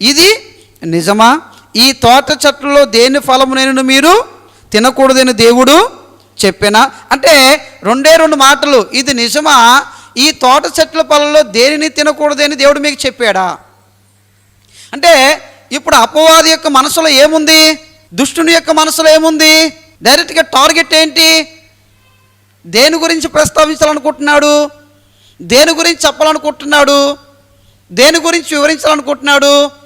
ఇది నిజమా? ఈ తోట చెట్లలో దేని ఫలమునైనా మీరు తినకూడదని దేవుడు చెప్పినా? అంటే రెండే రెండు మాటలు. ఇది నిజమా? ఈ తోట చెట్ల పొలంలో దేనిని తినకూడదని దేవుడు మీకు చెప్పాడా? అంటే ఇప్పుడు అపవాది యొక్క మనసులో ఏముంది? దుష్టుని యొక్క మనసులో ఏముంది? డైరెక్ట్గా టార్గెట్ ఏంటి? దేని గురించి ప్రస్తావించాలనుకుంటున్నాడు? దేని గురించి చెప్పాలనుకుంటున్నాడు? దేని గురించి వివరించాలనుకుంటున్నాడు?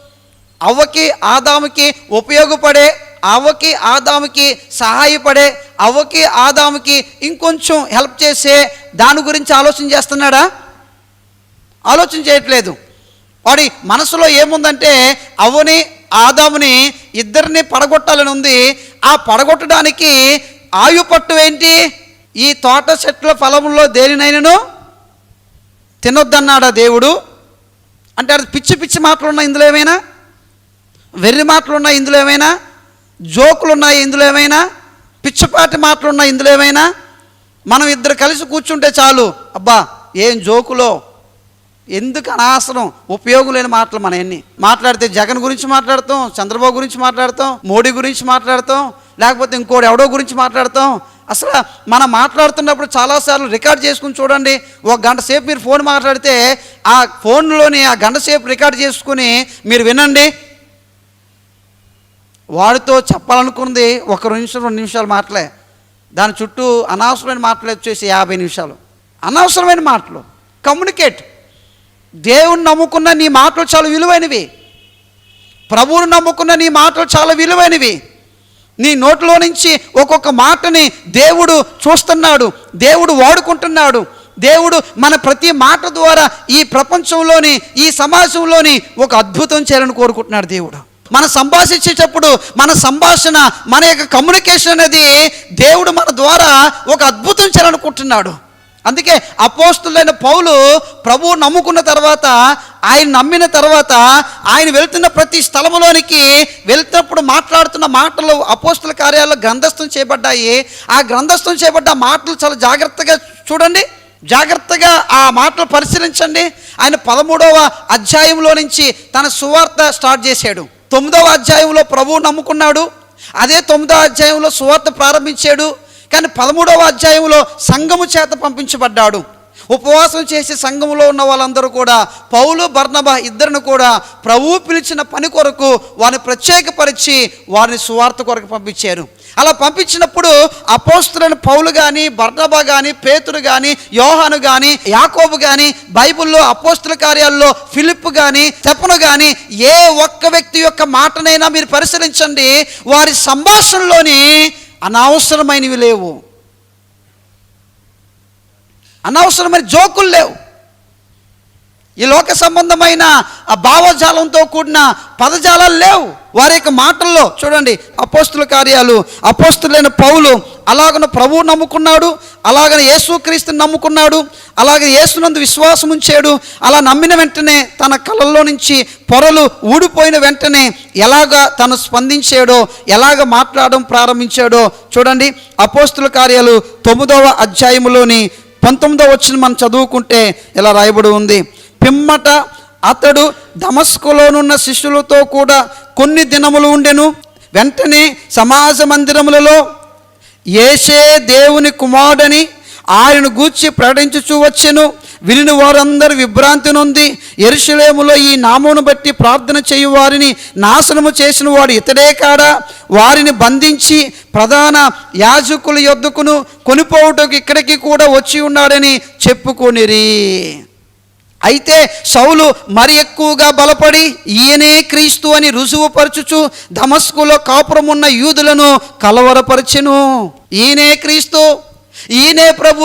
అవ్వకి ఆదాముకి ఉపయోగపడే అవ్వకి ఆదాముకి సహాయపడే అవ్వకి ఆదాముకి ఇంకొంచెం హెల్ప్ చేసే దాని గురించి ఆలోచన చేస్తున్నాడా ఆలోచన చేయట్లేదు వాడి మనసులో ఏముందంటే అవ్వని ఆదాముని ఇద్దరిని పడగొట్టాలని ఉంది ఆ పడగొట్టడానికి ఆయు పట్టు ఏంటి ఈ తోట చెట్ల ఫలంలో దేనినైనను తినొద్దన్నాడా దేవుడు అంటే అది పిచ్చి పిచ్చి మాటలు ఉన్నాయి ఇందులో ఏమైనా వెర్రి మాటలు ఉన్నాయి ఇందులో ఏమైనా? జోకులు ఉన్నాయి ఇందులో ఏమైనా? పిచ్చిపాటి మాటలు ఉన్నాయి ఇందులో ఏమైనా? మనం ఇద్దరు కలిసి కూర్చుంటే చాలు. అబ్బా ఏం జోకులో? ఎందుకు అనవసరం ఉపయోగం లేని మాటలు మన ఎన్ని? మాట్లాడితే జగన్ గురించి మాట్లాడతాం చంద్రబాబు గురించి మాట్లాడతాం మోడీ గురించి మాట్లాడతాం లేకపోతే ఇంకోటి ఎవడో గురించి మాట్లాడతాం. అసలు మనం మాట్లాడుతున్నప్పుడు చాలాసార్లు రికార్డ్ చేసుకుని చూడండి. ఒక గంట సేపు మీరు ఫోన్ మాట్లాడితే ఆ ఫోన్లోని ఆ గంట సేపు రికార్డ్ చేసుకుని మీరు వినండి. వాడితో చెప్పాలనుకుంది ఒక నిమిషం రెండు నిమిషాలు మాటలే. దాని చుట్టూ అనవసరమైన మాటలు వచ్చేసి యాభై నిమిషాలు. అనవసరమైన మాటలు. కమ్యూనికేట్ దేవుని నమ్ముకున్న నీ మాటలు చాలా విలువైనవి. ప్రభువును నమ్ముకున్న నీ మాటలు చాలా విలువైనవి. నీ నోట్లో నుంచి ఒక్కొక్క మాటని దేవుడు చూస్తున్నాడు దేవుడు వాడుకుంటున్నాడు. దేవుడు మన ప్రతి మాట ద్వారా ఈ ప్రపంచంలోని ఈ సమాజంలోని ఒక అద్భుతం చేయాలని కోరుకుంటున్నాడు దేవుడు. మన సంభాషించేటప్పుడు మన సంభాషణ మన యొక్క కమ్యూనికేషన్ అనేది దేవుడు మన ద్వారా ఒక అద్భుతం చేయాలనుకుంటున్నాడు. అందుకే అపోస్తులైన పౌలు ప్రభువు నమ్ముకున్న తర్వాత ఆయన నమ్మిన తర్వాత ఆయన వెళ్తున్న ప్రతి స్థలములోనికి వెళ్తున్నప్పుడు మాట్లాడుతున్న మాటలు అపోస్తుల కార్యాలు గ్రంథస్థం చేయబడ్డాయి. ఆ గ్రంథస్థం చేయబడ్డ మాటలు చాలా జాగ్రత్తగా చూడండి. జాగ్రత్తగా ఆ మాటలు పరిశీలించండి. ఆయన పదమూడవ అధ్యాయంలో నుంచి తన సువార్త స్టార్ట్ చేశాడు. తొమ్మిదవ అధ్యాయంలో ప్రభువు నమ్ముకున్నాడు. అదే తొమ్మిదవ అధ్యాయంలో సువార్త ప్రారంభించాడు. కానీ పదమూడవ అధ్యాయంలో సంఘము చేత పంపించబడ్డాడు. ఉపవాసం చేసి సంఘములో ఉన్న వాళ్ళందరూ కూడా పౌలు బర్ణభ ఇద్దరిని కూడా ప్రభువు పిలిచిన పని కొరకు వారిని ప్రత్యేకపరిచి వారిని సువార్త కొరకు పంపించారు. అలా పంపించినప్పుడు అపోస్తులైన పౌలు కానీ బర్నబా కానీ పేతురు కానీ యోహాను కానీ యాకోబు కానీ బైబిల్లో అపోస్తుల కార్యాల్లో ఫిలిప్ కానీ చెప్పను కానీ ఏ ఒక్క వ్యక్తి యొక్క మాటనైనా మీరు పరిశీలించండి. వారి సంభాషణలోని అనవసరమైనవి లేవు. అనవసరమైన జోకులు లేవు. ఈ లోక సంబంధమైన ఆ భావజాలంతో కూడిన పదజాలాలు లేవు. వారి యొక్క మాటల్లో చూడండి అపోస్తుల కార్యాలు అపోస్తులైన పౌలు అలాగను ప్రభువు నమ్ముకున్నాడు అలాగని యేసుక్రీస్తుని నమ్ముకున్నాడు అలాగే యేసునందు విశ్వాసం ఉంచాడు అలా నమ్మిన వెంటనే తన కళల్లో నుంచి పొరలు ఊడిపోయిన వెంటనే ఎలాగ తను స్పందించాడో ఎలాగ మాట్లాడడం ప్రారంభించాడో చూడండి అపోస్తుల కార్యాలు తొమ్మిదవ అధ్యాయములోని పంతొమ్మిదవ వచ్చిన మనం చదువుకుంటే ఇలా రాయబడి ఉంది? పిమ్మట అతడు దమస్కులోనున్న శిష్యులతో కూడా కొన్ని దినములు ఉండెను. వెంటనే సమాజ మందిరములలో ఏసే దేవుని కుమారుడని ఆయన గూర్చి ప్రకటించుచూ వచ్చెను. వినిన వారందరూ విభ్రాంతి నొంది ఎరుషులేములో ఈ నామమును బట్టి ప్రార్థన చేయు వారిని నాశనము చేసిన వాడు ఇతడే కాడా? వారిని బంధించి ప్రధాన యాజకుల యొద్దకును కొనిపోవుటకు ఇక్కడికి కూడా వచ్చి ఉన్నాడని చెప్పుకొనిరి. అయితే సౌలు మరి ఎక్కువగా బలపడి ఈయనే క్రీస్తు అని రుజువుపరచుచు దమస్కులో కాపురమున్న యూదులను కలవరపరచెను. ఈయనే క్రీస్తు. ఈయనే ప్రభు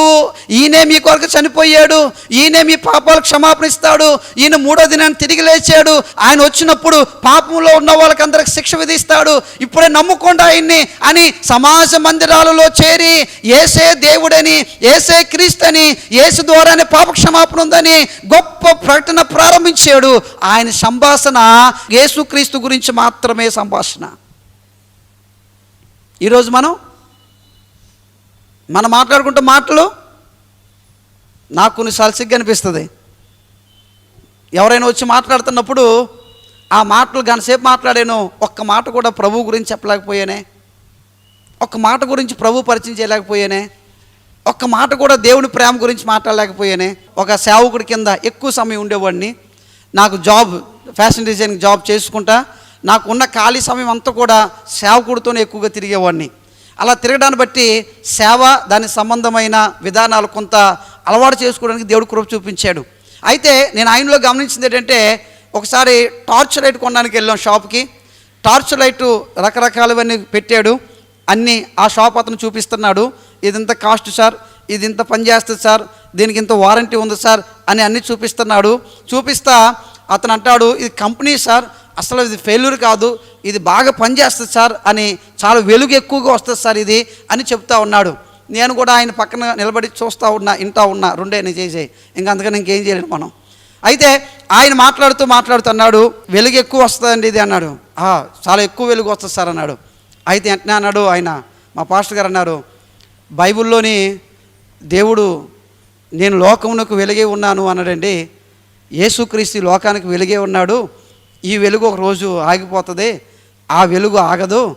ఈయనే మీ కొరకు చనిపోయాడు ఈయనే మీ పాపాలకు క్షమాపణ ఇస్తాడు ఈయన మూడో దినాన్ని తిరిగి లేచాడు ఆయన వచ్చినప్పుడు పాపంలో ఉన్న వాళ్ళకందరికి శిక్ష విధిస్తాడు ఇప్పుడే నమ్ముకోండి ఆయన్ని అని సమాజ మందిరాలలో చేరి ఏసే దేవుడని ఏసే క్రీస్తని ఏసు ద్వారానే పాప క్షమాపణ ఉందని గొప్ప ప్రకటన ప్రారంభించాడు. ఆయన సంభాషణ యేసుక్రీస్తు గురించి మాత్రమే సంభాషణ. ఈరోజు మనం మనం మాట్లాడుకుంటే మాటలు నాకు కొన్నిసార్లు సిగ్గు అనిపిస్తుంది. ఎవరైనా వచ్చి మాట్లాడుతున్నప్పుడు ఆ మాటలు గంటసేపు మాట్లాడాను ఒక్క మాట కూడా ప్రభు గురించి చెప్పలేకపోయానే ఒక్క మాట గురించి ప్రభు పరిచయం చేయలేకపోయానే ఒక్క మాట కూడా దేవుని ప్రేమ గురించి మాట్లాడలేకపోయానే ఒక సేవకుడి కింద ఎక్కువ సమయం ఉండేవాడిని. నాకు జాబ్ ఫ్యాషన్ డిజైన్ జాబ్ చేసుకుంటా నాకు ఉన్న ఖాళీ సమయం అంతా కూడా సేవకుడితోనే ఎక్కువగా తిరిగేవాడిని. అలా తిరగడాన్ని బట్టి సేవ దాని సంబంధమైన విధానాలు కొంత అలవాటు చేసుకోవడానికి దేవుడు కృప చూపించాడు. అయితే నేను ఆయనలో గమనించింది ఏంటంటే ఒకసారి టార్చ్ లైట్ కొనడానికి వెళ్ళాం షాప్కి. టార్చ్ లైట్ రకరకాలవన్నీ పెట్టాడు. అన్నీ ఆ షాప్ అతను చూపిస్తున్నాడు. ఇది ఇంత కాస్ట్ సార్ ఇది ఇంత పని చేస్తుంది సార్ దీనికి ఇంత వారంటీ ఉంది సార్ అని అన్నీ చూపిస్తున్నాడు. చూపిస్తా అతను అంటాడు ఇది కంపెనీ సార్ అసలు ఇది ఫెయిల్యూర్ కాదు ఇది బాగా పనిచేస్తుంది సార్ అని చాలా వెలుగు ఎక్కువగా వస్తుంది సార్ ఇది అని చెప్తా ఉన్నాడు. నేను కూడా ఆయన పక్కన నిలబడి చూస్తూ ఉన్నా ఇంటా ఉన్నా రెండే నేను చేసే. ఇంకా అందుకని ఇంకేం చేయలేను మనం. అయితే ఆయన మాట్లాడుతూ మాట్లాడుతున్నాడు వెలుగు ఎక్కువ వస్తుందండి ఇది అన్నాడు. చాలా ఎక్కువ వెలుగు వస్తుంది సార్ అన్నాడు. అయితే వెంటనే అన్నాడు ఆయన మా పాస్టర్ గారు అన్నారు బైబిల్లోని దేవుడు నేను లోకమునకు వెలిగే ఉన్నాను అన్నాడండి. యేసుక్రీస్తు లోకానికి వెలిగే ఉన్నాడు. ఈ వెలుగు ఒక రోజు ఆగిపోతుంది. ఆ వెలుగు ఆగదు.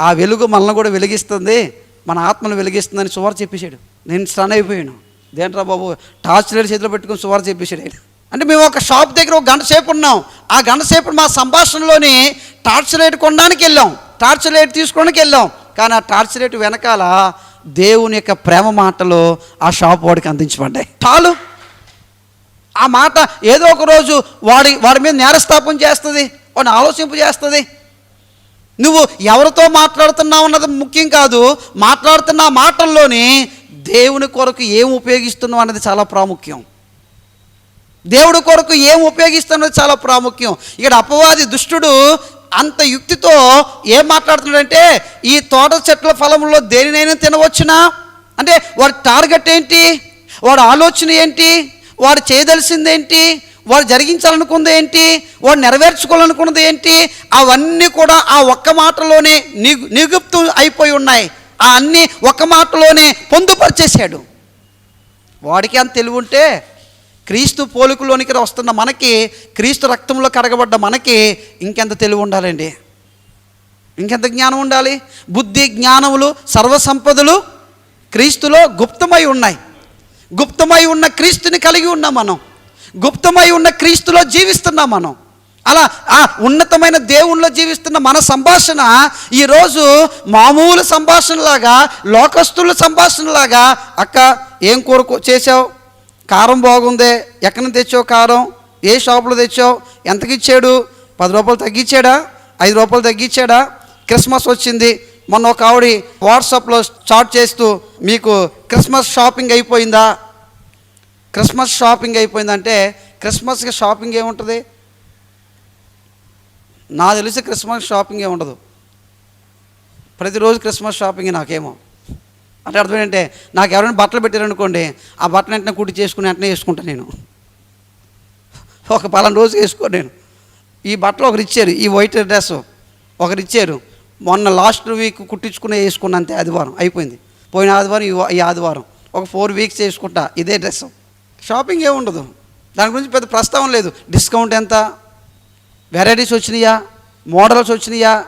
ఆ వెలుగు మనల్ని కూడా వెలిగిస్తుంది. మన ఆత్మను వెలిగిస్తుందని సువార్ చెప్పేశాడు. నేను స్టన్ అయిపోయాను. దేంట్రా బాబు? టార్చ్ లైట్ చేతిలో పెట్టుకుని సువార్ చెప్పేశాడు ఆయన. అంటే మేము ఒక షాప్ దగ్గర ఒక గంట సేపు ఉన్నాం. ఆ గంట సేపు మా సంభాషణలోని టార్చ్ లైట్ కొనడానికి వెళ్ళాం. టార్చ్ లైట్ తీసుకోవడానికి వెళ్ళాం. కానీ ఆ టార్చ్ లైట్ వెనకాల దేవుని యొక్క ప్రేమ మాటలు ఆ షాప్ వాడికి అందించబడ్డాయి. చాలు. ఆ మాట ఏదో ఒక రోజు వాడి వాడి మీద నేరస్థాపన చేస్తుంది వాడిని ఆలోచింపు చేస్తుంది. నువ్వు ఎవరితో మాట్లాడుతున్నావు అన్నది ముఖ్యం కాదు మాట్లాడుతున్న మాటల్లోని దేవుని కొరకు ఏం ఉపయోగిస్తున్నావు అన్నది చాలా ప్రాముఖ్యం. దేవుడి కొరకు ఏం ఉపయోగిస్తున్నది చాలా ప్రాముఖ్యం. ఇక్కడ అపవాది దుష్టుడు అంత యుక్తితో ఏం మాట్లాడుతున్నాడంటే ఈ తోట చెట్ల ఫలంలో దేనినైనా తినవచ్చునా? అంటే వాడి టార్గెట్ ఏంటి? వాడి ఆలోచన ఏంటి? వాడు చేయదలిసిందేంటి? వారు వాడు జరిగించాలనుకుంది ఏంటి? వాడు నెరవేర్చుకోవాలనుకున్నది ఏంటి? అవన్నీ కూడా ఆ ఒక్క మాటలోనే నిగు నిగుప్తు అయిపోయి ఉన్నాయి. ఆ అన్నీ ఒక్క మాటలోనే పొందుపరిచేశాడు. వాడికి అంత తెలివి ఉంటే క్రీస్తు పోలికలోనికి వస్తున్న మనకి క్రీస్తు రక్తంలో కడగబడ్డ మనకి ఇంకెంత తెలివి ఉండాలండి? ఇంకెంత జ్ఞానం ఉండాలి? బుద్ధి జ్ఞానములు సర్వసంపదలు క్రీస్తులో గుప్తమై ఉన్నాయి. గుప్తమై ఉన్న క్రీస్తుని కలిగి ఉన్నాం మనం. గుప్తమై ఉన్న క్రీస్తులో జీవిస్తున్నాం మనం. అలా ఆ ఉన్నతమైన దేవుణ్ణిలో జీవిస్తున్న మన సంభాషణ ఈరోజు మామూలు సంభాషణలాగా లోకస్తుల సంభాషణలాగా అక్క ఏం కూర చేసావు కారం బాగుందే. ఎక్కడి నుంచి తెచ్చావు కారం? ఏ షాపులో తెచ్చావు? ఎంతకి ఇచ్చాడు పది రూపాయలు తగ్గించాడా ఐదు రూపాయలు తగ్గించాడా క్రిస్మస్ వచ్చింది. మొన్న ఒక ఆవిడ వాట్సాప్లో చాట్ చేస్తూ మీకు క్రిస్మస్ షాపింగ్ అయిపోయిందా? క్రిస్మస్ షాపింగ్ అయిపోయిందంటే క్రిస్మస్కి షాపింగ్ ఏముంటుంది? నా తెలిసి క్రిస్మస్ షాపింగ్ ఏముండదు. ఉండదు ప్రతిరోజు క్రిస్మస్ షాపింగ్ నాకేమో. అంటే అర్థం ఏంటంటే నాకు ఎవరైనా బట్టలు పెట్టారనుకోండి ఆ బట్టలు వెంటనే కుట్టి చేసుకుని వెంటనే వేసుకుంటాను నేను. ఒక పలానా రోజు వేసుకో నేను. ఈ బట్టలు ఒకరు ఇచ్చారు ఈ వైట్ డ్రెస్ ఒకరు ఇచ్చారు. మొన్న లాస్ట్ వీక్ కుట్టించుకునే వేసుకున్నంతే ఆదివారం అయిపోయింది. పోయిన ఆదివారం ఈ ఆదివారం. ఒక ఫోర్ వీక్స్ వేసుకుంటా ఇదే డ్రెస్ షాపింగ్ ఏ ఉండదు. దాని గురించి పెద్ద ప్రస్తావం లేదు. డిస్కౌంట్ ఎంత? వెరైటీస్ వచ్చినాయా? మోడల్స్ వచ్చినాయా?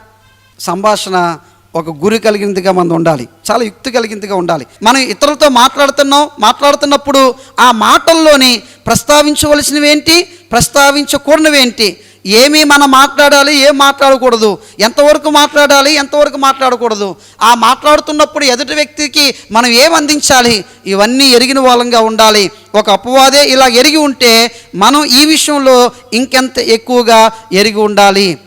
సంభాషణ ఒక గురి కలిగినదిగా మనం ఉండాలి. చాలా యుక్తి కలిగినదిగా ఉండాలి. మనం ఇతరులతో మాట్లాడుతున్నాం మాట్లాడుతున్నప్పుడు ఆ మాటల్లోని ప్రస్తావించవలసినవి ఏంటి ప్రస్తావించకూడనివి ఏంటి ఏమి మనం మాట్లాడాలి ఏం మాట్లాడకూడదు. ఎంతవరకు మాట్లాడాలి ఎంతవరకు మాట్లాడకూడదు. ఆ మాట్లాడుతున్నప్పుడు ఎదుటి వ్యక్తికి మనం ఏం అందించాలి? ఇవన్నీ ఎరిగిన వాళ్ళంగా ఉండాలి. ఒక అపవాదే ఇలా ఎరిగి ఉంటే మనం ఈ విషయంలో ఇంకెంత ఎక్కువగా ఎరిగి ఉండాలి?